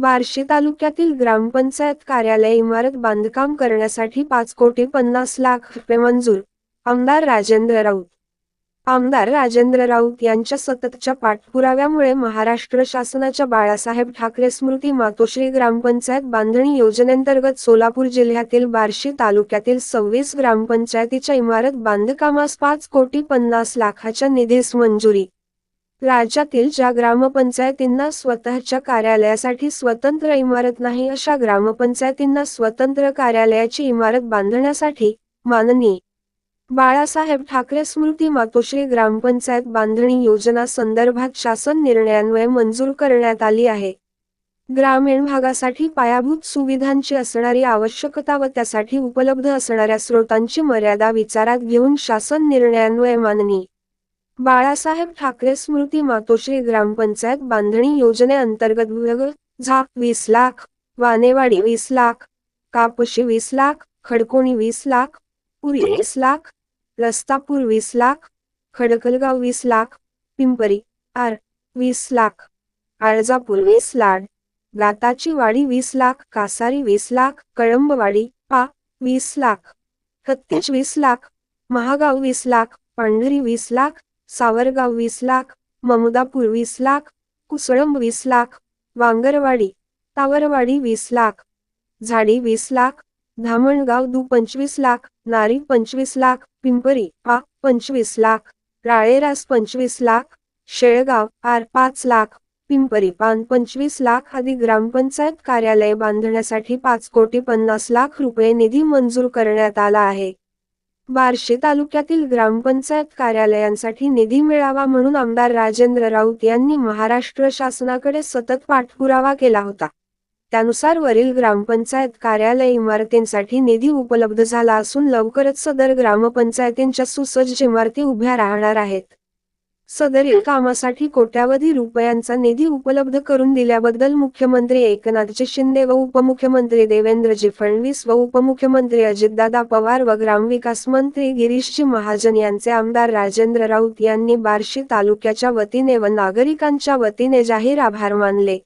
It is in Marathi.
बार्शी तालुक्यातील ग्रामपंचायत कार्यालय इमारत बांधकाम करण्यासाठी पाच कोटी पन्नास लाख रुपये मंजूर. आमदार राजेंद्र राऊत. आमदार राजेंद्र राऊत यांच्या सततच्या पाठपुराव्यामुळे महाराष्ट्र शासनाच्या बाळासाहेब ठाकरे स्मृती मातोश्री ग्रामपंचायत बांधणी योजनेंतर्गत सोलापूर जिल्ह्यातील बार्शी तालुक्यातील सव्वीस ग्रामपंचायतीच्या इमारत बांधकामास पाच कोटी पन्नास लाखाच्या निधीस मंजुरी. राज्यातील ज्या ग्रामपंचायतींना स्वतःच्या कार्यालयासाठी स्वतंत्र इमारत नाही अशा ग्रामपंचायतींना स्वतंत्र कार्यालयाची इमारत बांधण्यासाठी माननीय बाळासाहेब ठाकरे स्मृती मातोश्री ग्रामपंचायत बांधणी योजना संदर्भात शासन निर्णयान्वये मंजूर करण्यात आली आहे. ग्रामीण भागासाठी पायाभूत सुविधांची असणारी आवश्यकता व त्यासाठी उपलब्ध असणाऱ्या स्रोतांची मर्यादा विचारात घेऊन शासन निर्णयान्वये माननीय बाळासाहेब ठाकरे स्मृती मातोश्री ग्रामपंचायत बांधणी योजनेअंतर्गत विभाग वीस लाख वानेवाडी वीस लाख कापशी वीस लाख खडकोणी वीस लाख पुरी वीस लाख रस्तापूर वीस लाख खडकलगाव वीस लाख पिंपरी आर वीस लाख आळजापूर वीस लाख गाताची वाडी वीस लाख कासारी वीस लाख कळंबवाडी पा वीस लाख हत्तीच वीस लाख महागाव वीस लाख पांढरी वीस लाख सावरगाव वीस लाख ममदापूर वीस लाख कुसळंब वीस लाख वांगरवाडी तावरवाडी वीस लाख झाडी वीस लाख धामणगाव दू पंचवीस लाख नारी पंचवीस लाख पिंपरी पा पंचवीस लाख राळेरास पंचवीस लाख शेळगाव आर पाच लाख पिंपरी पान पंचवीस लाख आदी ग्रामपंचायत कार्यालय बांधण्यासाठी पाच कोटी पन्नास लाख रुपये निधी मंजूर करण्यात आला आहे. बार्शी तालुक्यातील ग्रामपंचायत कार्यालयांसाठी निधी मिळावा म्हणून आमदार राजेंद्र राऊत यांनी महाराष्ट्र शासनाकडे सतत पाठपुरावा केला होता. त्यानुसार वरील ग्रामपंचायत कार्यालय इमारतींसाठी निधी उपलब्ध झाला असून लवकरच सदर ग्रामपंचायतींच्या सुसज्ज इमारती उभ्या राहणार आहेत. सदरील कामासाठी कोट्यावधी रुपयांचा निधी उपलब्ध करून दिल्याबद्दल मुख्यमंत्री एकनाथजी शिंदे व उपमुख्यमंत्री देवेंद्रजी फडणवीस व उपमुख्यमंत्री अजितदादा पवार व ग्रामविकास मंत्री गिरीशजी महाजन यांचे आमदार राजेंद्र राऊत यांनी बार्शी तालुक्याच्या वतीने व नागरिकांच्या वतीने जाहीर आभार मानले.